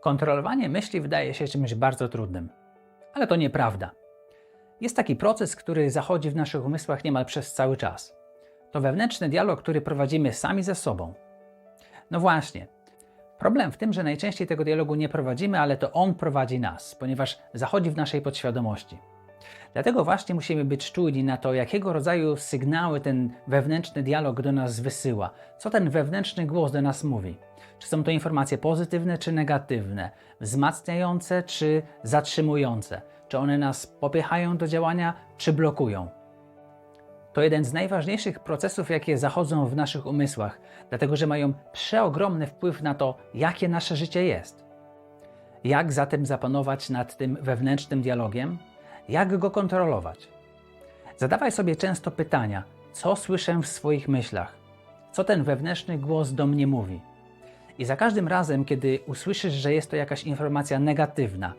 Kontrolowanie myśli wydaje się czymś bardzo trudnym, ale to nieprawda. Jest taki proces, który zachodzi w naszych umysłach niemal przez cały czas. To wewnętrzny dialog, który prowadzimy sami ze sobą. No właśnie. Problem w tym, że najczęściej tego dialogu nie prowadzimy, ale to on prowadzi nas, ponieważ zachodzi w naszej podświadomości. Dlatego właśnie musimy być czujni na to, jakiego rodzaju sygnały ten wewnętrzny dialog do nas wysyła, co ten wewnętrzny głos do nas mówi. Czy są to informacje pozytywne czy negatywne, wzmacniające czy zatrzymujące, czy one nas popychają do działania czy blokują. To jeden z najważniejszych procesów, jakie zachodzą w naszych umysłach, dlatego że mają przeogromny wpływ na to, jakie nasze życie jest. Jak zatem zapanować nad tym wewnętrznym dialogiem? Jak go kontrolować? Zadawaj sobie często pytania, co słyszę w swoich myślach, co ten wewnętrzny głos do mnie mówi. I za każdym razem, kiedy usłyszysz, że jest to jakaś informacja negatywna,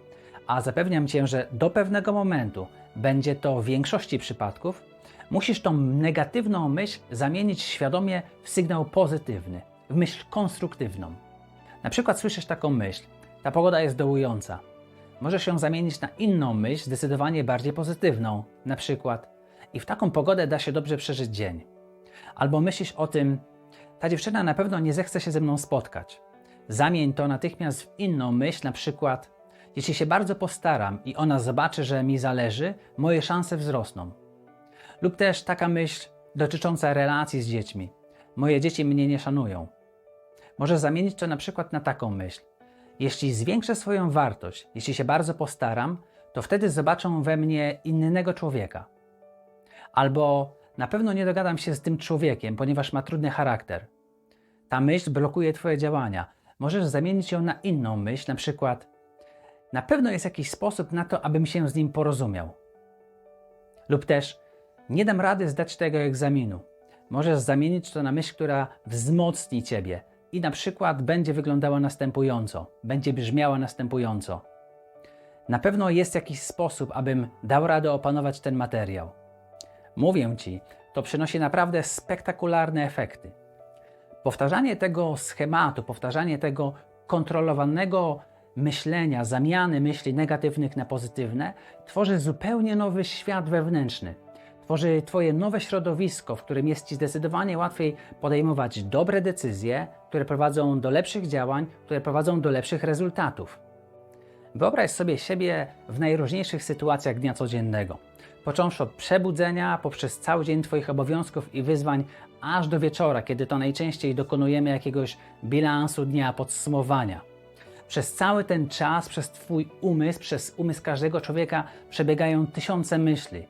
a zapewniam cię, że do pewnego momentu będzie to w większości przypadków, musisz tą negatywną myśl zamienić świadomie w sygnał pozytywny, w myśl konstruktywną. Na przykład słyszysz taką myśl: ta pogoda jest dołująca. Możesz ją zamienić na inną myśl, zdecydowanie bardziej pozytywną, na przykład i w taką pogodę da się dobrze przeżyć dzień. Albo myślisz o tym, ta dziewczyna na pewno nie zechce się ze mną spotkać. Zamień to natychmiast w inną myśl, na przykład, jeśli się bardzo postaram i ona zobaczy, że mi zależy, moje szanse wzrosną. Lub też taka myśl dotycząca relacji z dziećmi. Moje dzieci mnie nie szanują. Możesz zamienić to na przykład na taką myśl. Jeśli zwiększę swoją wartość, jeśli się bardzo postaram, to wtedy zobaczą we mnie innego człowieka. Albo na pewno nie dogadam się z tym człowiekiem, ponieważ ma trudny charakter. Ta myśl blokuje Twoje działania. Możesz zamienić ją na inną myśl, na przykład na pewno jest jakiś sposób na to, abym się z nim porozumiał. Lub też nie dam rady zdać tego egzaminu. Możesz zamienić to na myśl, która wzmocni Ciebie i na przykład będzie wyglądała następująco, będzie brzmiała następująco. Na pewno jest jakiś sposób, abym dał radę opanować ten materiał. Mówię Ci, to przynosi naprawdę spektakularne efekty. Powtarzanie tego schematu, powtarzanie tego kontrolowanego myślenia, zamiany myśli negatywnych na pozytywne, tworzy zupełnie nowy świat wewnętrzny. Tworzy Twoje nowe środowisko, w którym jest Ci zdecydowanie łatwiej podejmować dobre decyzje, które prowadzą do lepszych działań, które prowadzą do lepszych rezultatów. Wyobraź sobie siebie w najróżniejszych sytuacjach dnia codziennego. Począwszy od przebudzenia, poprzez cały dzień Twoich obowiązków i wyzwań, aż do wieczora, kiedy to najczęściej dokonujemy jakiegoś bilansu dnia, podsumowania. Przez cały ten czas, przez Twój umysł, przez umysł każdego człowieka przebiegają tysiące myśli.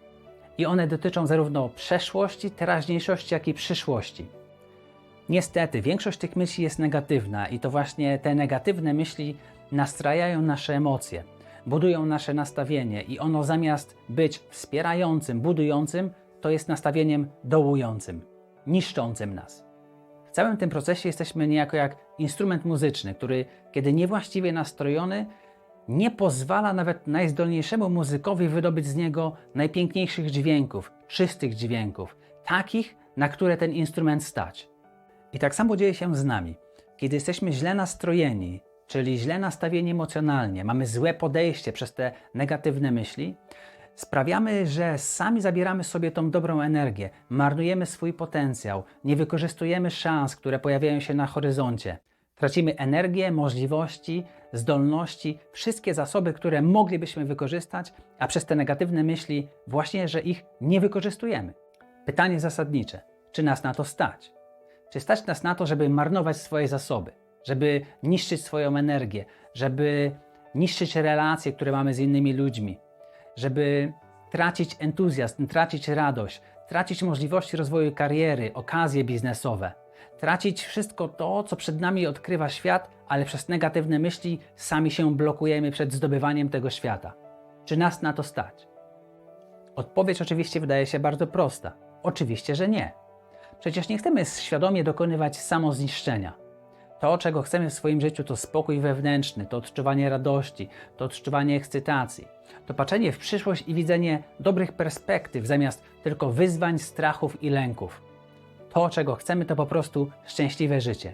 I one dotyczą zarówno przeszłości, teraźniejszości, jak i przyszłości. Niestety, większość tych myśli jest negatywna i to właśnie te negatywne myśli nastrajają nasze emocje, budują nasze nastawienie i ono zamiast być wspierającym, budującym, to jest nastawieniem dołującym, niszczącym nas. W całym tym procesie jesteśmy niejako jak instrument muzyczny, który, kiedy niewłaściwie nastrojony, nie pozwala nawet najzdolniejszemu muzykowi wydobyć z niego najpiękniejszych dźwięków, czystych dźwięków, takich, na które ten instrument stać. I tak samo dzieje się z nami. Kiedy jesteśmy źle nastrojeni, czyli źle nastawieni emocjonalnie, mamy złe podejście przez te negatywne myśli, sprawiamy, że sami zabieramy sobie tą dobrą energię, marnujemy swój potencjał, nie wykorzystujemy szans, które pojawiają się na horyzoncie. Tracimy energię, możliwości, zdolności, wszystkie zasoby, które moglibyśmy wykorzystać, a przez te negatywne myśli właśnie, że ich nie wykorzystujemy. Pytanie zasadnicze: czy nas na to stać? Czy stać nas na to, żeby marnować swoje zasoby, żeby niszczyć swoją energię, żeby niszczyć relacje, które mamy z innymi ludźmi, żeby tracić entuzjazm, tracić radość, tracić możliwości rozwoju kariery, okazje biznesowe, tracić wszystko to, co przed nami odkrywa świat, ale przez negatywne myśli sami się blokujemy przed zdobywaniem tego świata. Czy nas na to stać? Odpowiedź oczywiście wydaje się bardzo prosta. Oczywiście, że nie. Przecież nie chcemy świadomie dokonywać samozniszczenia. To, czego chcemy w swoim życiu, to spokój wewnętrzny, to odczuwanie radości, to odczuwanie ekscytacji, to patrzenie w przyszłość i widzenie dobrych perspektyw zamiast tylko wyzwań, strachów i lęków. To, czego chcemy, to po prostu szczęśliwe życie.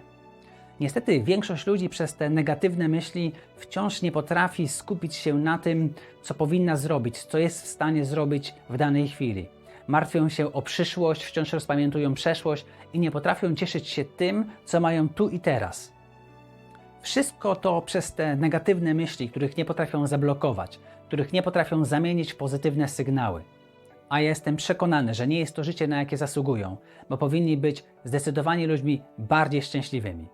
Niestety większość ludzi przez te negatywne myśli wciąż nie potrafi skupić się na tym, co powinna zrobić, co jest w stanie zrobić w danej chwili. Martwią się o przyszłość, wciąż rozpamiętują przeszłość i nie potrafią cieszyć się tym, co mają tu i teraz. Wszystko to przez te negatywne myśli, których nie potrafią zablokować, których nie potrafią zamienić w pozytywne sygnały. A ja jestem przekonany, że nie jest to życie, na jakie zasługują, bo powinni być zdecydowanie ludźmi bardziej szczęśliwymi.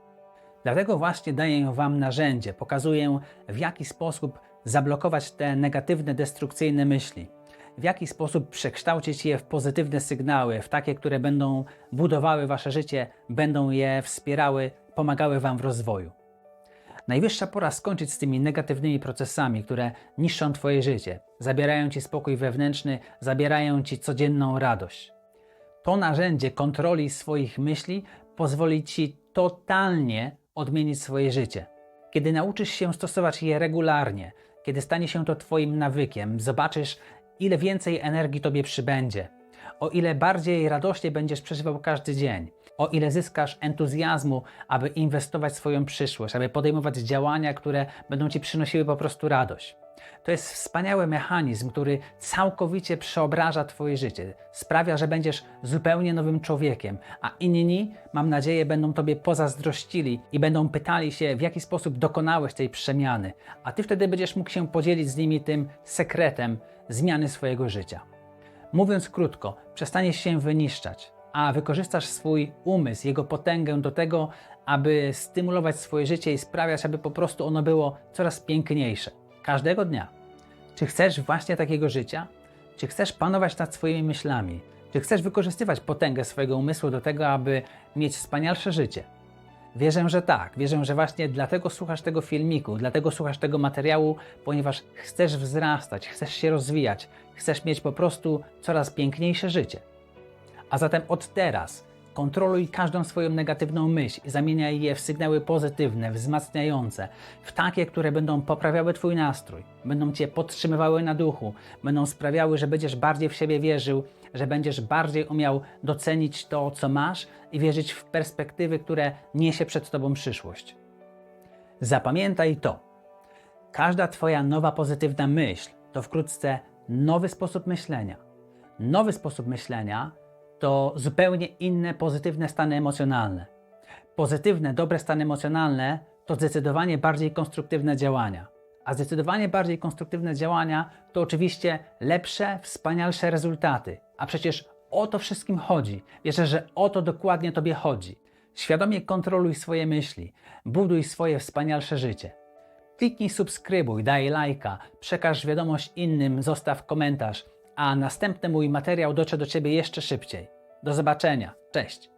Dlatego właśnie daję Wam narzędzie, pokazuję w jaki sposób zablokować te negatywne, destrukcyjne myśli, w jaki sposób przekształcić je w pozytywne sygnały, w takie, które będą budowały Wasze życie, będą je wspierały, pomagały Wam w rozwoju. Najwyższa pora skończyć z tymi negatywnymi procesami, które niszczą Twoje życie, zabierają Ci spokój wewnętrzny, zabierają Ci codzienną radość. To narzędzie kontroli swoich myśli pozwoli Ci totalnie odmienić swoje życie. Kiedy nauczysz się stosować je regularnie, kiedy stanie się to Twoim nawykiem, zobaczysz, ile więcej energii Tobie przybędzie, o ile bardziej radośnie będziesz przeżywał każdy dzień, o ile zyskasz entuzjazmu, aby inwestować swoją przyszłość, aby podejmować działania, które będą Ci przynosiły po prostu radość. To jest wspaniały mechanizm, który całkowicie przeobraża Twoje życie. Sprawia, że będziesz zupełnie nowym człowiekiem, a inni, mam nadzieję, będą Tobie pozazdrościli i będą pytali się, w jaki sposób dokonałeś tej przemiany, a Ty wtedy będziesz mógł się podzielić z nimi tym sekretem zmiany swojego życia. Mówiąc krótko, przestaniesz się wyniszczać, a wykorzystasz swój umysł, jego potęgę do tego, aby stymulować swoje życie i sprawiać, aby po prostu ono było coraz piękniejsze. Każdego dnia. Czy chcesz właśnie takiego życia? Czy chcesz panować nad swoimi myślami? Czy chcesz wykorzystywać potęgę swojego umysłu do tego, aby mieć wspanialsze życie? Wierzę, że tak. Wierzę, że właśnie dlatego słuchasz tego filmiku, dlatego słuchasz tego materiału, ponieważ chcesz wzrastać, chcesz się rozwijać, chcesz mieć po prostu coraz piękniejsze życie. A zatem od teraz kontroluj każdą swoją negatywną myśl i zamieniaj je w sygnały pozytywne, wzmacniające, w takie, które będą poprawiały Twój nastrój, będą Cię podtrzymywały na duchu, będą sprawiały, że będziesz bardziej w siebie wierzył, że będziesz bardziej umiał docenić to, co masz i wierzyć w perspektywy, które niesie przed Tobą przyszłość. Zapamiętaj to. Każda Twoja nowa pozytywna myśl to wkrótce nowy sposób myślenia. Nowy sposób myślenia to zupełnie inne pozytywne stany emocjonalne. Pozytywne, dobre stany emocjonalne to zdecydowanie bardziej konstruktywne działania. A zdecydowanie bardziej konstruktywne działania to oczywiście lepsze, wspanialsze rezultaty. A przecież o to wszystkim chodzi. Wierzę, że o to dokładnie Tobie chodzi. Świadomie kontroluj swoje myśli, buduj swoje wspanialsze życie. Kliknij subskrybuj, daj lajka, przekaż wiadomość innym, zostaw komentarz, a następny mój materiał dotrze do Ciebie jeszcze szybciej. Do zobaczenia. Cześć.